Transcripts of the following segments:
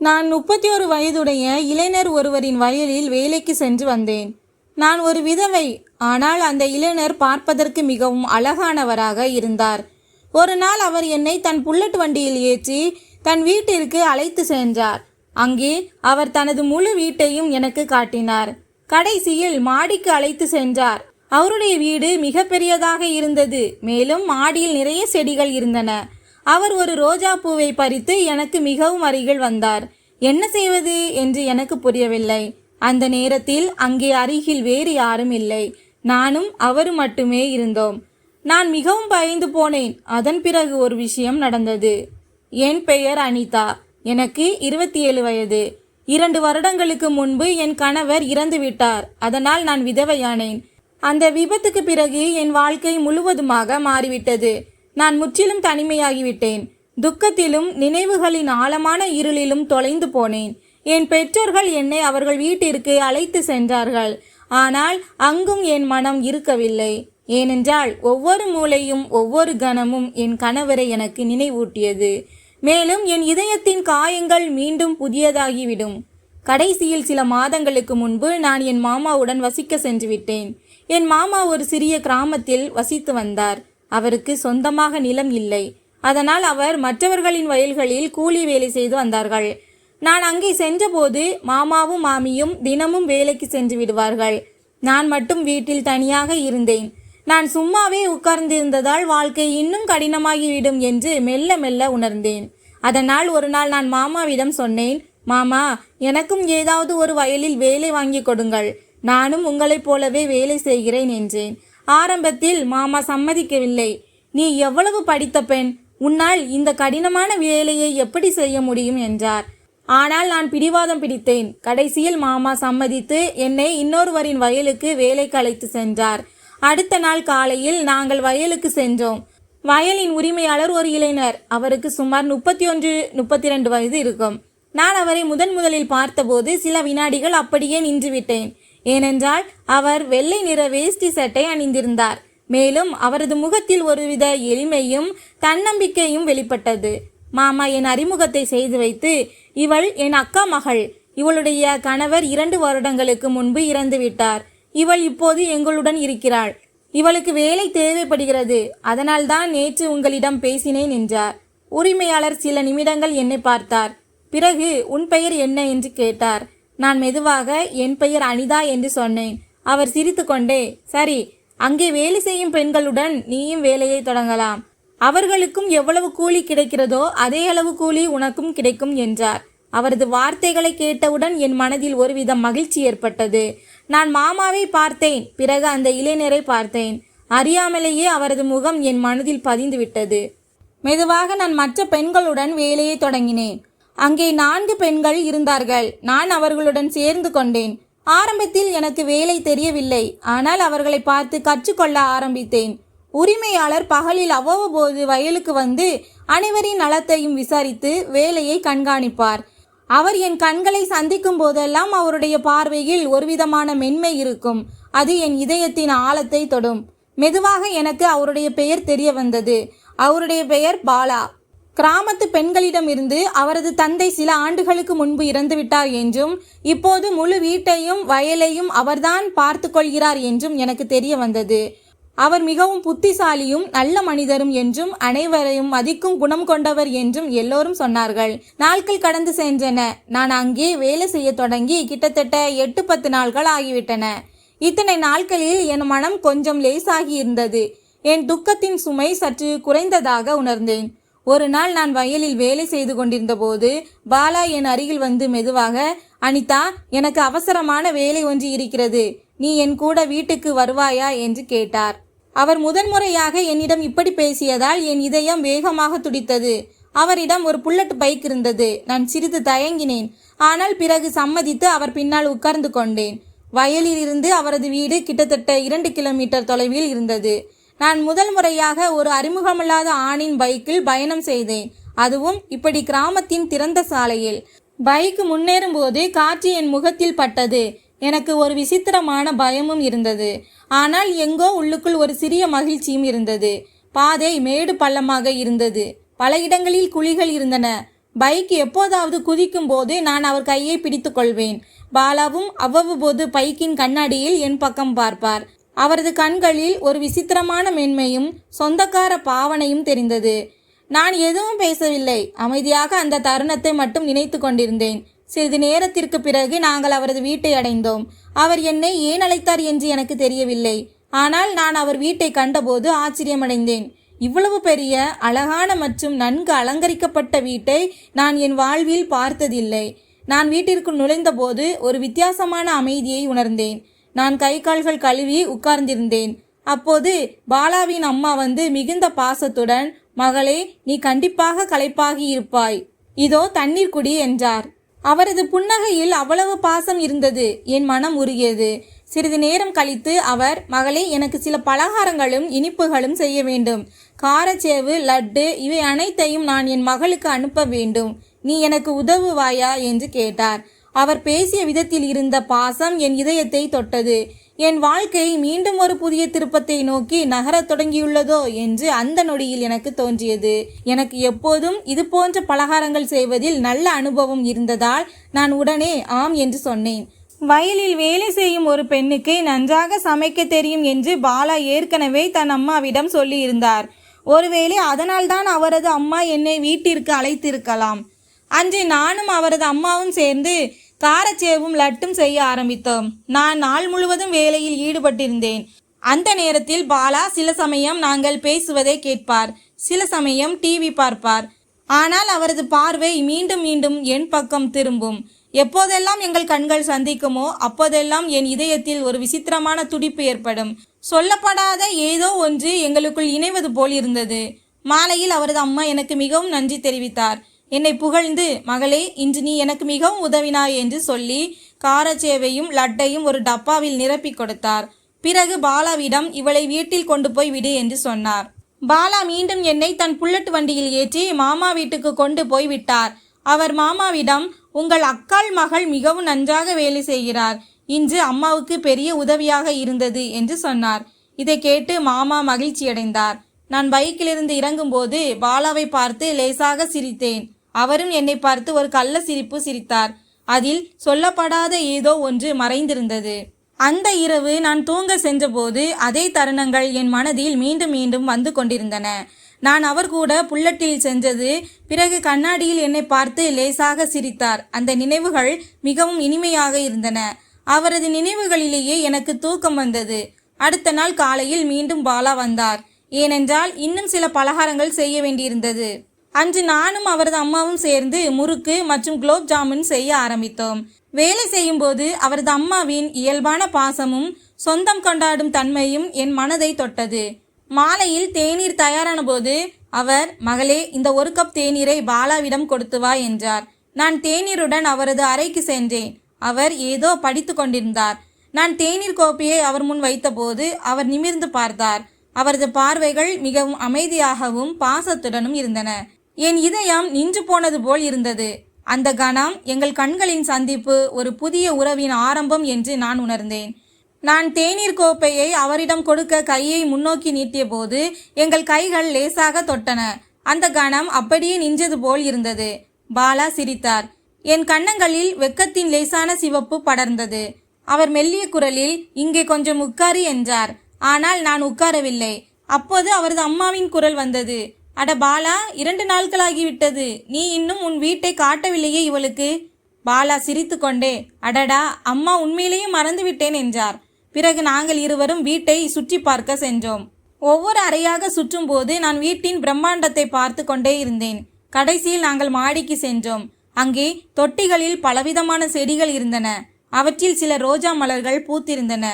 நான் முப்பத்தி ஒரு வயதுடைய இளைஞர் ஒருவரின் வயலில் வேலைக்கு சென்று வந்தேன். நான் ஒரு விதவை ஆனால் அந்த இளைஞர் பார்ப்பதற்கு மிகவும் அழகானவராக இருந்தார். ஒரு நாள் அவர் என்னை தன் புல்லட் வண்டியில் ஏற்றி தன் வீட்டிற்கு அழைத்து சென்றார். அங்கே அவர் தனது முழு வீட்டையும் எனக்கு காட்டினார். கடைசியில் மாடிக்கு அழைத்து சென்றார். அவருடைய வீடு மிக பெரியதாக இருந்தது மேலும் மாடியில் நிறைய செடிகள் இருந்தன. அவர் ஒரு ரோஜா பூவை பறித்து எனக்கு மிகவும் அருகில் வந்தார். என்ன செய்வது? என்று எனக்கு புரியவில்லை. அந்த நேரத்தில் அங்கே அருகில் வேறு யாரும் இல்லை. நானும் அவரும் மட்டுமே இருந்தோம். நான் மிகவும் பயந்து போனேன். அதன் பிறகு ஒரு விஷயம் நடந்தது. என் பெயர் அனிதா. எனக்கு இருபத்தி ஏழு வயது. இரண்டு வருடங்களுக்கு முன்பு என் கணவர் இறந்துவிட்டார் அதனால் நான் விதவையானேன். அந்த விபத்துக்கு பிறகு என் வாழ்க்கை முழுவதுமாக மாறிவிட்டது. நான் முற்றிலும் தனிமையாகிவிட்டேன். துக்கத்திலும் நினைவுகளின் ஆழமான இருளிலும் தொலைந்து போனேன். என் பெற்றோர்கள் என்னை அவர்கள் வீட்டிற்கு அழைத்து சென்றார்கள். ஆனால் அங்கும் என் மனம் இருக்கவில்லை. ஏனென்றால் ஒவ்வொரு மூலையும் ஒவ்வொரு கணமும் என் கணவரை எனக்கு நினைவூட்டியது. மேலும் என் இதயத்தின் காயங்கள் மீண்டும் புதியதாகிவிடும். கடைசியில் சில மாதங்களுக்கு முன்பு நான் என் மாமாவுடன் வசிக்க சென்று விட்டேன் என் மாமா ஒரு சிறிய கிராமத்தில் வசித்து வந்தார். அவருக்கு சொந்தமாக நிலம் இல்லை. அதனால் அவர் மற்றவர்களின் வயல்களில் கூலி வேலை செய்து வந்தார்கள். நான் அங்கே சென்றபோது மாமாவும் மாமியும் தினமும் வேலைக்கு சென்று விடுவார்கள். நான் மட்டும் வீட்டில் தனியாக இருந்தேன். நான் சும்மாவே உட்கார்ந்திருந்ததால் வாழ்க்கை இன்னும் கடினமாகிவிடும் என்று மெல்ல மெல்ல உணர்ந்தேன். அதனால் ஒரு நாள் நான் மாமாவிடம் சொன்னேன் மாமா எனக்கும் ஏதாவது ஒரு வயலில் வேலை வாங்கி கொடுங்கள். நானும் உங்களைப் போலவே வேலை செய்கிறேன் என்றேன். ஆரம்பத்தில் மாமா சம்மதிக்கவில்லை. நீ எவ்வளவு படித்த பெண்? உன்னால் இந்த கடினமான வேலையை எப்படி செய்ய முடியும்? என்றார். ஆனால் நான் பிடிவாதம் பிடித்தேன். கடைசியில் மாமா சம்மதித்து என்னை இன்னொருவரின் வயலுக்கு வேலைக்கு அழைத்து சென்றார். அடுத்த நாள் காலையில் நாங்கள் வயலுக்கு சென்றோம். வயலின் உரிமையாளர் ஒரு இளைஞர். அவருக்கு சுமார் முப்பத்தி ஒன்று முப்பத்தி ரெண்டு வயது இருக்கும். நான் அவரை முதன் முதலில் பார்த்தபோது சில வினாடிகள் அப்படியே நின்றுவிட்டேன். ஏனென்றால் அவர் வெள்ளை நிற வேஷ்டி சட்டை அணிந்திருந்தார். மேலும் அவரது முகத்தில் ஒருவித எளிமையும் தன்னம்பிக்கையும் வெளிப்பட்டது. மாமா என் அறிமுகத்தை செய்து வைத்து இவள் என் அக்கா மகள். இவளுடைய கணவர் இரண்டு வருடங்களுக்கு முன்பு இறந்துவிட்டார் இவள் இப்போது எங்களுடன் இருக்கிறாள். இவளுக்கு வேலை தேவைப்படுகிறது. அதனால்தான் நேற்று உங்களிடம் பேசினேன் என்றார். உரிமையாளர் சில நிமிடங்கள் என்னை பார்த்தார். பிறகு உன் பெயர் என்ன? என்று கேட்டார். நான் மெதுவாக என் பெயர் அனிதா என்று சொன்னேன். அவர் சிரித்துக்கொண்டே சரி அங்கே வேலை செய்யும் பெண்களுடன் நீயும் வேலையை தொடங்கலாம். அவர்களுக்கும் எவ்வளவு கூலி கிடைக்கிறதோ அதே அளவு கூலி உனக்கும் கிடைக்கும் என்றார். அவரது வார்த்தைகளை கேட்டவுடன் என் மனதில் ஒருவித மகிழ்ச்சி ஏற்பட்டது. நான் மாமாவை பார்த்தேன் பிறகு அந்த இளைஞரை பார்த்தேன். அறியாமலேயே அவரது முகம் என் மனதில் பதிந்துவிட்டது. மெதுவாக நான் மற்ற பெண்களுடன் வேலையை தொடங்கினேன். அங்கே நான்கு பெண்கள் இருந்தார்கள். நான் அவர்களுடன் சேர்ந்து கொண்டேன். ஆரம்பத்தில் எனக்கு வேலை தெரியவில்லை. ஆனால் அவர்களை பார்த்து கற்றுக்கொள்ள ஆரம்பித்தேன். உரிமையாளர் பகலில் அவ்வப்போது வயலுக்கு வந்து அனைவரின் நலத்தையும் விசாரித்து வேலையை கண்காணிப்பார். அவர் என் கண்களை சந்திக்கும் போதெல்லாம் அவருடைய பார்வையில் ஒருவிதமான மென்மை இருக்கும். அது என் இதயத்தின் ஆழத்தை தொடும். மெதுவாக எனக்கு அவருடைய பெயர் தெரிய வந்தது. அவருடைய பெயர் பாலா. கிராமத்து பெண்களிடமிருந்து அவரது தந்தை சில ஆண்டுகளுக்கு முன்பு இறந்துவிட்டார் என்றும் இப்போது முழு வீட்டையும் வயலையும் அவர்தான் பார்த்து கொள்கிறார் என்றும் எனக்கு தெரிய வந்தது. அவர் மிகவும் புத்திசாலியும் நல்ல மனிதரும் என்றும் அனைவரையும் மதிக்கும் குணம் கொண்டவர் என்றும் எல்லோரும் சொன்னார்கள். நாட்கள் கடந்து சென்றன. நான் அங்கே வேலை செய்ய தொடங்கி கிட்டத்தட்ட எட்டு பத்து நாட்கள் ஆகிவிட்டன. இத்தனை நாட்களில் என் மனம் கொஞ்சம் லேசாகி இருந்தது. என் துக்கத்தின் சுமை சற்று குறைந்ததாக உணர்ந்தேன். ஒரு நாள் நான் வயலில் வேலை செய்து கொண்டிருந்த போது பாலா என் அருகில் வந்து மெதுவாக அனிதா எனக்கு அவசரமான வேலை ஒன்று இருக்கிறது. நீ என் கூட வீட்டுக்கு வருவாயா? என்று கேட்டார். அவர் முதன்முறையாக என்னிடம் இப்படி பேசியதால் என் இதயம் வேகமாக துடித்தது. அவரிடம் ஒரு புல்லட் பைக் இருந்தது. நான் சிறிது தயங்கினேன். ஆனால் பிறகு சம்மதித்து அவர் பின்னால் உட்கார்ந்து கொண்டேன். வயலில் இருந்து அவரது வீடு கிட்டத்தட்ட இரண்டு கிலோமீட்டர் தொலைவில் இருந்தது. நான் முதல் முறையாக ஒரு அறிமுகமில்லாத ஆணின் பைக்கில் பயணம் செய்தேன். அதுவும் இப்படி கிராமத்தின் திறந்த சாலையில். பைக் முன்னேறும் போது காற்று என் முகத்தில் பட்டது. எனக்கு ஒரு விசித்திரமான பயமும் இருந்தது. ஆனால் எங்கோ உள்ளுக்குள் ஒரு சிறிய மகிழ்ச்சியும் இருந்தது. பாதை மேடு பள்ளமாக இருந்தது. பல இடங்களில் குழிகள் இருந்தன. பைக் எப்போதாவது குதிக்கும் போது நான் அவர் கையை பிடித்துக்கொள்வேன் பாலாவும் அவ்வப்போது பைக்கின் கண்ணாடியில் என் பக்கம் பார்ப்பார். அவரது கண்களில் ஒரு விசித்திரமான மென்மையும் சொந்தக்கார பாவனையும் தெரிந்தது. நான் எதுவும் பேசவில்லை. அமைதியாக அந்த தருணத்தை மட்டும் நினைத்து கொண்டிருந்தேன். சிறிது நேரத்திற்கு பிறகு நாங்கள் அவரது வீட்டை அடைந்தோம். அவர் என்னை ஏன் அழைத்தார் என்று எனக்கு தெரியவில்லை. ஆனால் நான் அவர் வீட்டை கண்டபோது ஆச்சரியமடைந்தேன். இவ்வளவு பெரிய அழகான மற்றும் நன்கு அலங்கரிக்கப்பட்ட வீட்டை நான் என் வாழ்வில் பார்த்ததில்லை. நான் வீட்டிற்குள் நுழைந்தபோது ஒரு வித்தியாசமான அமைதியை உணர்ந்தேன். நான் கை கால்கள் கழுவி உட்கார்ந்திருந்தேன். அப்போது பாலாவின் அம்மா வந்து மிகுந்த பாசத்துடன் மகளே நீ கண்டிப்பாக களைப்பாகி இருப்பாய். இதோ தண்ணீர் குடி என்றார். அவரது புன்னகையில் அவ்வளவு பாசம் இருந்தது. என் மனம் உருகியது. சிறிது நேரம் கழித்து அவர் மகளே எனக்கு சில பலகாரங்களும் இனிப்புகளும் செய்ய வேண்டும். காரச்சேவு லட்டு இவை அனைத்தையும் நான் என் மகளுக்கு அனுப்ப வேண்டும். நீ எனக்கு உதவுவாயா? என்று கேட்டார். அவர் பேசிய விதத்தில் இருந்த பாசம் என் இதயத்தை தொட்டது. என் வாழ்க்கை மீண்டும் ஒரு புதிய திருப்பத்தை நோக்கி நகரத் தொடங்கியுள்ளதோ என்று அந்த நொடியில் எனக்கு தோன்றியது. எனக்கு எப்போதும் இது போன்ற பலகாரங்கள் செய்வதில் நல்ல அனுபவம் இருந்ததால் நான் உடனே ஆம் என்று சொன்னேன். வயலில் வேலை செய்யும் ஒரு பெண்ணுக்கு நன்றாக சமைக்க தெரியும் என்று பாலா ஏற்கனவே தன் அம்மாவிடம் சொல்லியிருந்தார். ஒருவேளை அதனால்தான் அவரது அம்மா என்னை வீட்டிற்கு அழைத்திருக்கலாம். அன்று நானும் அவரது அம்மாவும் சேர்ந்து காரச்சேவும் லட்டும் செய்ய ஆரம்பித்தோம். நான் நாள் முழுவதும் வேலையில் ஈடுபட்டிருந்தேன். அந்த நேரத்தில் பாலா சில சமயம் நாங்கள் பேசுவதை கேட்பார். சில சமயம் டிவி பார்ப்பார். ஆனால் அவரது பார்வை மீண்டும் மீண்டும் என் பக்கம் திரும்பும். எப்போதெல்லாம் எங்கள் கண்கள் சந்திக்குமோ அப்போதெல்லாம் என் இதயத்தில் ஒரு விசித்திரமான துடிப்பு ஏற்படும். சொல்லப்படாத ஏதோ ஒன்று எங்களுக்குள் இணைவது போல் இருந்தது. மாலையில் அவரது அம்மா எனக்கு மிகவும் நன்றி தெரிவித்தார். என்னை புகழ்ந்து மகளே இன்று நீ எனக்கு மிகவும் உதவினாய் என்று சொல்லி காரச்சேவையும் லட்டையும் ஒரு டப்பாவில் நிரப்பிக் கொடுத்தார். பிறகு பாலாவிடம் இவளை வீட்டில் கொண்டு போய் விடு என்று சொன்னார். பாலா மீண்டும் என்னை தன் புல்லட் வண்டியில் ஏற்றி மாமா வீட்டுக்கு கொண்டு போய் விட்டார். அவர் மாமாவிடம் உங்கள் அக்காள் மகள் மிகவும் நன்றாக வேலை செய்கிறார். இன்று அம்மாவுக்கு பெரிய உதவியாக இருந்தது என்று சொன்னார். இதை கேட்டு மாமா மகிழ்ச்சியடைந்தார். நான் பைக்கிலிருந்து இறங்கும்போது பாலாவை பார்த்து லேசாக சிரித்தேன். அவரும் என்னை பார்த்து ஒரு கள்ள சிரிப்பு சிரித்தார். அதில் சொல்லப்படாத ஏதோ ஒன்று மறைந்திருந்தது. அந்த இரவு நான் தூங்க சென்றபோது அதே தருணங்கள் என் மனதில் மீண்டும் மீண்டும் வந்து கொண்டிருந்தன. நான் அவர் கூட புல்லட்டில் சென்றது பிறகு கண்ணாடியில் என்னை பார்த்து லேசாக சிரித்தார். அந்த நினைவுகள் மிகவும் இனிமையாக இருந்தன. அவரது நினைவுகளிலேயே எனக்கு தூக்கம் வந்தது. அடுத்த நாள் காலையில் மீண்டும் பாலா வந்தார். ஏனென்றால் இன்னும் சில பலகாரங்கள் செய்ய வேண்டியிருந்தது. அன்று நானும் அவரது அம்மாவும் சேர்ந்து முறுக்கு மற்றும் குலோப் ஜாமுன் செய்ய ஆரம்பித்தோம். வேலை செய்யும்போது அவரது அம்மாவின் இயல்பான பாசமும் சொந்தம் கொண்டாடும் தன்மையும் என் மனதை தொட்டது. மாலையில் தேநீர் தயாரான போது அவர் மகளே இந்த ஒரு கப் தேநீரை பாலாவிடம் கொடுத்து வா என்றார். நான் தேநீருடன் அவரது அறைக்கு சென்றேன். அவர் ஏதோ படித்து கொண்டிருந்தார். நான் தேநீர் கோப்பையை அவர் முன் வைத்தபோது அவர் நிமிர்ந்து பார்த்தார். அவரது பார்வைகள் மிகவும் அமைதியாகவும் பாசத்துடனும் இருந்தன. என் இதயம் நின்று போனது போல் இருந்தது. அந்த கணம் எங்கள் கண்களின் சந்திப்பு ஒரு புதிய உறவின் ஆரம்பம் என்று நான் உணர்ந்தேன். நான் தேநீர் கோப்பையை அவரிடம் கொடுக்க கையை முன்னோக்கி நீட்டிய போது எங்கள் கைகள் லேசாக தொட்டன. அந்த கணம் அப்படியே நின்றது போல் இருந்தது. பாலா சிரித்தார். என் கன்னங்களில் வெக்கத்தின் லேசான சிவப்பு படர்ந்தது. அவர் மெல்லிய குரலில் இங்கே கொஞ்சம் உட்காரு என்றார். ஆனால் நான் உட்காரவில்லை. அப்போது அவரது அம்மாவின் குரல் வந்தது. அட பாலா இரண்டு நாட்களாகிவிட்டது. நீ இன்னும் உன் வீட்டை காட்டவில்லையே இவளுக்கு? பாலா சிரித்துக்கொண்டே அடடா அம்மா உண்மையிலேயே மறந்துவிட்டேன் என்றார். பிறகு நாங்கள் இருவரும் வீட்டை சுற்றி பார்க்க சென்றோம். ஒவ்வொரு அறையாக சுற்றும் போது நான் வீட்டின் பிரம்மாண்டத்தை பார்த்து கொண்டே இருந்தேன். கடைசியில் நாங்கள் மாடிக்கு சென்றோம். அங்கே தொட்டிகளில் பலவிதமான செடிகள் இருந்தன. அவற்றில் சில ரோஜா மலர்கள் பூத்திருந்தன.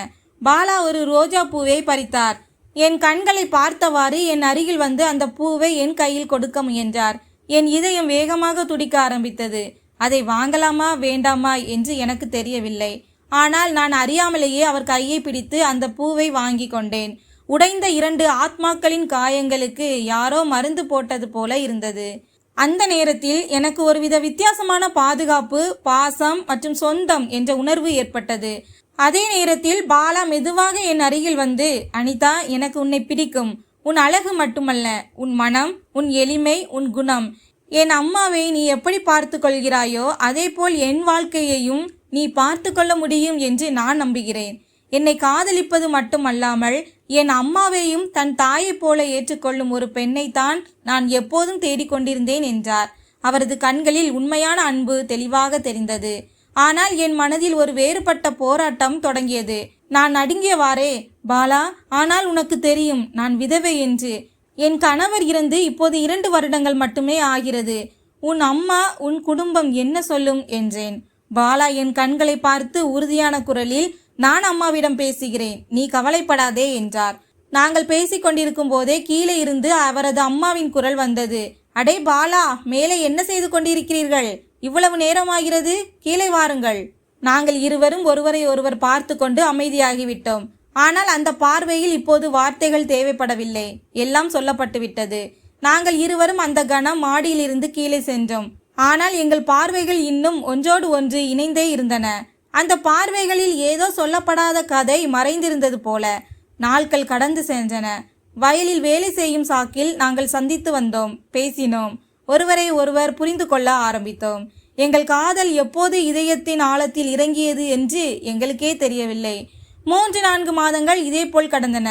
பாலா ஒரு ரோஜா பூவை பறித்தார். என் கண்களை பார்த்தவாறு என் அருகில் வந்து அந்த பூவை என் கையில் கொடுக்க முயன்றார். என் இதயம் வேகமாக துடிக்க ஆரம்பித்தது. அதை வாங்கலாமா வேண்டாமா என்று எனக்கு தெரியவில்லை. ஆனால் நான் அறியாமலேயே அவர் கையை பிடித்து அந்த பூவை வாங்கி கொண்டேன். உடைந்த இரண்டு ஆத்மாக்களின் காயங்களுக்கு யாரோ மருந்து போட்டது போல இருந்தது. அந்த நேரத்தில் எனக்கு ஒருவித வித்தியாசமான பாதுகாப்பு பாசம் மற்றும் சொந்தம் என்ற உணர்வு ஏற்பட்டது. அதே நேரத்தில் பாலா மெதுவாக என் அருகில் வந்து அனிதா எனக்கு உன்னை பிடிக்கும். உன் அழகு மட்டுமல்ல. உன் மனம் உன் எளிமை உன் குணம். என் அம்மாவை நீ எப்படி பார்த்து கொள்கிறாயோ அதேபோல் என் வாழ்க்கையையும் நீ பார்த்து கொள்ள முடியும் என்று நான் நம்புகிறேன். என்னை காதலிப்பது மட்டுமல்லாமல் என் அம்மாவையும் தன் தாயைப் போல ஏற்றுக்கொள்ளும் ஒரு பெண்ணைத்தான் நான் எப்போதும் தேடிக்கொண்டிருந்தேன் என்றார். அவரது கண்களில் உண்மையான அன்பு தெளிவாக தெரிந்தது. ஆனால் என் மனதில் ஒரு வேறுபட்ட போராட்டம் தொடங்கியது. நான் நடுங்கியவாறே பாலா ஆனால் உனக்கு தெரியும் நான் விதவை என்று. என் கணவர் இருந்து இப்போது இரண்டு வருடங்கள் மட்டுமே ஆகிறது. உன் அம்மா உன் குடும்பம் என்ன சொல்லும்? என்றேன். பாலா என் கண்களை பார்த்து உறுதியான குரலில் நான் அம்மாவிடம் பேசுகிறேன் நீ கவலைப்படாதே என்றார். நாங்கள் பேசிக் கொண்டிருக்கும் போதே கீழே இருந்து அவரது அம்மாவின் குரல் வந்தது. அடே பாலா மேலே என்ன செய்து கொண்டிருக்கிறீர்கள்? இவ்வளவு நேரமாகிறது? கீழே வாருங்கள். நாங்கள் இருவரும் ஒருவரை ஒருவர் பார்த்து கொண்டு அமைதியாகிவிட்டோம். ஆனால் அந்த பார்வையில் இப்போது வார்த்தைகள் தேவைப்படவில்லை. எல்லாம் சொல்லப்பட்டுவிட்டது. நாங்கள் இருவரும் அந்த கணம் மாடியிலிருந்து கீழே சென்றோம். ஆனால் எங்கள் பார்வைகள் இன்னும் ஒன்றோடு ஒன்று இணைந்தே இருந்தன. அந்த பார்வைகளில் ஏதோ சொல்லப்படாத கதை மறைந்திருந்தது போல. நாட்கள் கடந்து சென்றன. வயலில் வேலை செய்யும் சாக்கில் நாங்கள் சந்தித்து வந்தோம். பேசினோம். ஒருவரை ஒருவர் புரிந்து கொள்ள ஆரம்பித்தோம். எங்கள் காதல் எப்போது இதயத்தின் ஆழத்தில் இறங்கியது என்று எங்களுக்கே தெரியவில்லை. மூன்று நான்கு மாதங்கள் இதேபோல் கடந்தன.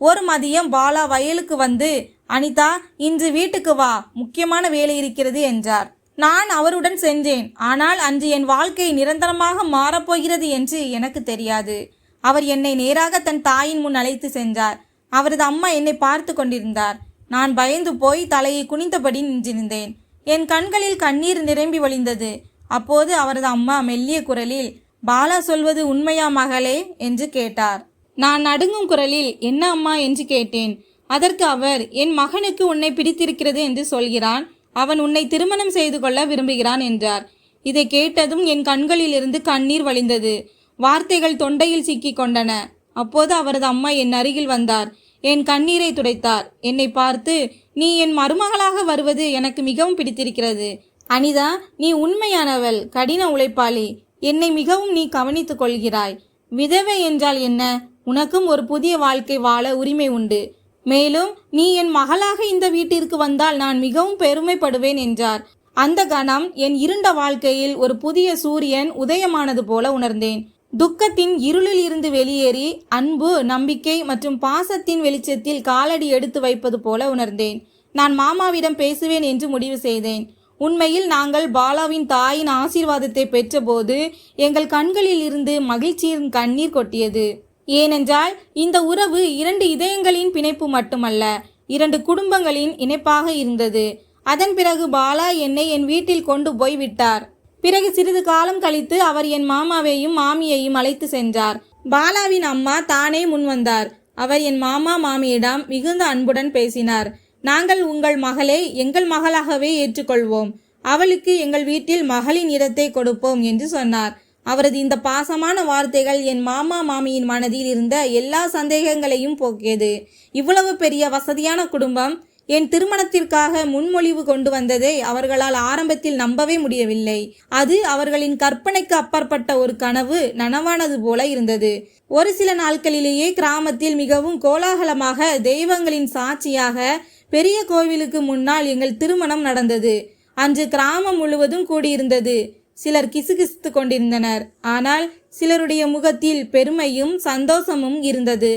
ஒரு மதியம் பாலா வயலுக்கு வந்து அனிதா இன்று வீட்டுக்கு வா முக்கியமான வேலை இருக்கிறது என்றார். நான் அவருடன் சென்றேன். ஆனால் அன்று என் வாழ்க்கை நிரந்தரமாக மாறப்போகிறது என்று எனக்கு தெரியாது. அவர் என்னை நேராக தன் தாயின் முன் அழைத்து சென்றார். அவரது அம்மா என்னை பார்த்து கொண்டிருந்தார். நான் பயந்து போய் தலையை குனிந்தபடி நின்றிருந்தேன். என் கண்களில் கண்ணீர் நிரம்பி வழிந்தது. அப்போது அவரது அம்மா மெல்லிய குரலில் பாலா சொல்வது உண்மையா மகளே? என்று கேட்டார். நான் நடுங்கும் குரலில் என்ன அம்மா? என்று கேட்டேன். அதற்கு அவர் என் மகனுக்கு உன்னை பிடித்திருக்கிறது என்று சொல்கிறான். அவன் உன்னை திருமணம் செய்து கொள்ள விரும்புகிறான் என்றார். இதை கேட்டதும் என் கண்களிலிருந்து கண்ணீர் வழிந்தது. வார்த்தைகள் தொண்டையில் சிக்கிக் கொண்டன. அப்போது அவரது அம்மா என் அருகில் வந்தார். என் கண்ணீரை துடைத்தார். என்னை பார்த்து நீ என் மருமகளாக வருவது எனக்கு மிகவும் பிடித்திருக்கிறது. அனிதா நீ உண்மையானவள் கடின உழைப்பாளி. என்னை மிகவும் நீ கவனித்துக் கொள்கிறாய். விதவை என்றால் என்ன? உனக்கும் ஒரு புதிய வாழ்க்கை வாழ உரிமை உண்டு. மேலும் நீ என் மகளாக இந்த வீட்டிற்கு வந்தால் நான் மிகவும் பெருமைப்படுவேன் என்றார். அந்த கணம் என் இருண்ட வாழ்க்கையில் ஒரு புதிய சூரியன் உதயமானது போல உணர்ந்தேன். துக்கத்தின் இருளில் இருந்து வெளியேறி அன்பு நம்பிக்கை மற்றும் பாசத்தின் வெளிச்சத்தில் காலடி எடுத்து வைப்பது போல உணர்ந்தேன். நான் மாமாவிடம் பேசுவேன் என்று முடிவு செய்தேன். உண்மையில் நாங்கள் பாலாவின் தாயின் ஆசீர்வாதத்தை பெற்றபோது எங்கள் கண்களில் இருந்து மகிழ்ச்சியின் கண்ணீர் கொட்டியது. ஏனென்றால் இந்த உறவு இரண்டு இதயங்களின் பிணைப்பு மட்டுமல்ல இரண்டு குடும்பங்களின் இணைப்பாக இருந்தது. அதன் பிறகு பாலா என்னை என் வீட்டில் கொண்டு போய் விட்டார் பிறகு சிறிது காலம் கழித்து அவர் என் மாமாவையும் மாமியையும் அழைத்து சென்றார். பாலாவின் அம்மா தானே முன்வந்தார் அவர் என் மாமா மாமியிடம் மிகுந்த அன்புடன் பேசினார். நாங்கள் உங்கள் மகளை எங்கள் மகளாகவே ஏற்றுக்கொள்வோம். அவளுக்கு எங்கள் வீட்டில் மகளின் இடத்தை கொடுப்போம் என்று சொன்னார். அவரது இந்த பாசமான வார்த்தைகள் என் மாமா மாமியின் மனதில் இருந்த எல்லா சந்தேகங்களையும் போக்கியது. இவ்வளவு பெரிய வசதியான குடும்பம் என் திருமணத்திற்காக முன்மொழிவு கொண்டு வந்ததை அவர்களால் ஆரம்பத்தில் நம்பவே முடியவில்லை. அது அவர்களின் கற்பனைக்கு அப்பாற்பட்ட ஒரு கனவு நனவானது போல இருந்தது. ஒரு சில நாட்களிலேயே கிராமத்தில் மிகவும் கோலாகலமாக தெய்வங்களின் சாட்சியாக பெரிய கோவிலுக்கு முன்னால் எங்கள் திருமணம் நடந்தது. அன்று கிராமம் முழுவதும் கூடியிருந்தது. சிலர் கிசுகிசுத்து கொண்டிருந்தனர். ஆனால் சிலருடைய முகத்தில் பெருமையும் சந்தோஷமும் இருந்தது.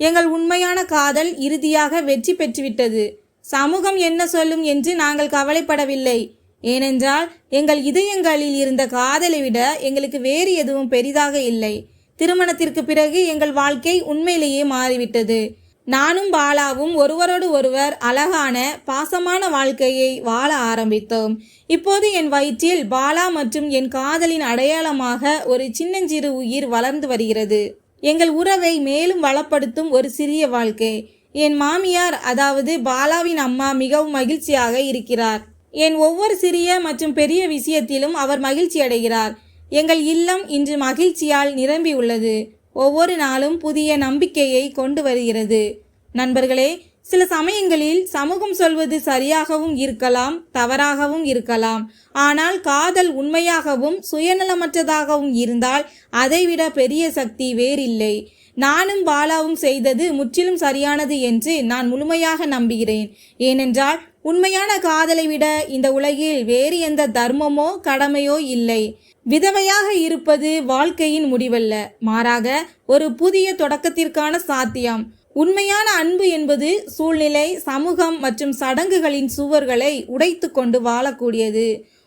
எங்கள் உண்மையான காதல் இறுதியாக வெற்றி பெற்றுவிட்டது. சமூகம் என்ன சொல்லும் என்று நாங்கள் கவலைப்படவில்லை. ஏனென்றால் எங்கள் இதயங்களில் இருந்த காதலை விட எங்களுக்கு வேறு எதுவும் பெரிதாக இல்லை. திருமணத்திற்கு பிறகு எங்கள் வாழ்க்கை உண்மையிலேயே மாறிவிட்டது. நானும் பாலாவும் ஒருவரோடு ஒருவர் அழகான பாசமான வாழ்க்கையை வாழ ஆரம்பித்தோம். இப்போது என் வயிற்றில் பாலா மற்றும் என் காதலின் அடையாளமாக ஒரு சின்னஞ்சிறு உயிர் வளர்ந்து வருகிறது. எங்கள் உறவை மேலும் வளப்படுத்தும் ஒரு சிறிய வாழ்க்கை. என் மாமியார் அதாவது பாலாவின் அம்மா மிகவும் மகிழ்ச்சியாக இருக்கிறார். என் ஒவ்வொரு சிறிய மற்றும் பெரிய விஷயத்திலும் அவர் மகிழ்ச்சி அடைகிறார். எங்கள் இல்லம் இன்று மகிழ்ச்சியால் நிரம்பியுள்ளது ஒவ்வொரு நாளும் புதிய நம்பிக்கையை கொண்டு வருகிறது. நண்பர்களே சில சமயங்களில் சமூகம் சொல்வது சரியாகவும் இருக்கலாம் தவறாகவும் இருக்கலாம். ஆனால் காதல் உண்மையாகவும் சுயநலமற்றதாகவும் இருந்தால் அதைவிட பெரிய சக்தி வேறில்லை. நானும் பாலாவும் செய்தது முற்றிலும் சரியானது என்று நான் முழுமையாக நம்புகிறேன். ஏனென்றால் உண்மையான காதலை விட இந்த உலகில் வேறு எந்த தர்மமோ கடமையோ இல்லை. விதவையாக இருப்பது வாழ்க்கையின் முடிவல்ல. மாறாக ஒரு புதிய தொடக்கத்திற்கான சாத்தியம். உண்மையான அன்பு என்பது சூழ்நிலை சமூகம் மற்றும் சடங்குகளின் சுவர்களை உடைத்து கொண்டு வாழக்கூடியது.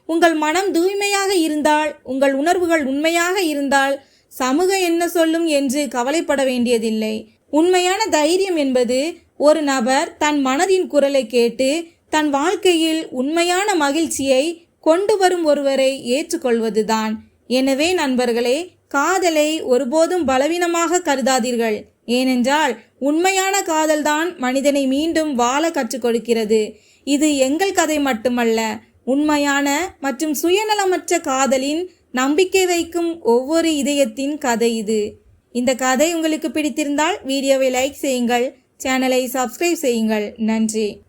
உங்கள் மனம் தூய்மையாக இருந்தால் உங்கள் உணர்வுகள் உண்மையாக இருந்தால் சமூகம் என்ன சொல்லும் என்று கவலைப்பட வேண்டியதில்லை. உண்மையான தைரியம் என்பது ஒரு நபர் தன் மனதின் குரலை கேட்டு தன் வாழ்க்கையில் உண்மையான மகிழ்ச்சியை கொண்டு வரும் ஒருவரை ஏற்றுக்கொள்வதுதான். எனவே நண்பர்களே காதலை ஒருபோதும் பலவீனமாக கருதாதீர்கள். ஏனென்றால் உண்மையான காதல்தான் மனிதனை மீண்டும் வாழ கற்றுக் கொடுக்கிறது. இது எங்கள் கதை மட்டுமல்ல உண்மையான மற்றும் சுயநலமற்ற காதலின் நம்பிக்கை வைக்கும் ஒவ்வொரு இதயத்தின் கதை இது. இந்த கதை உங்களுக்கு பிடித்திருந்தால் வீடியோவை லைக் செய்யுங்கள் சேனலை சப்ஸ்கிரைப் செய்யுங்கள். நன்றி.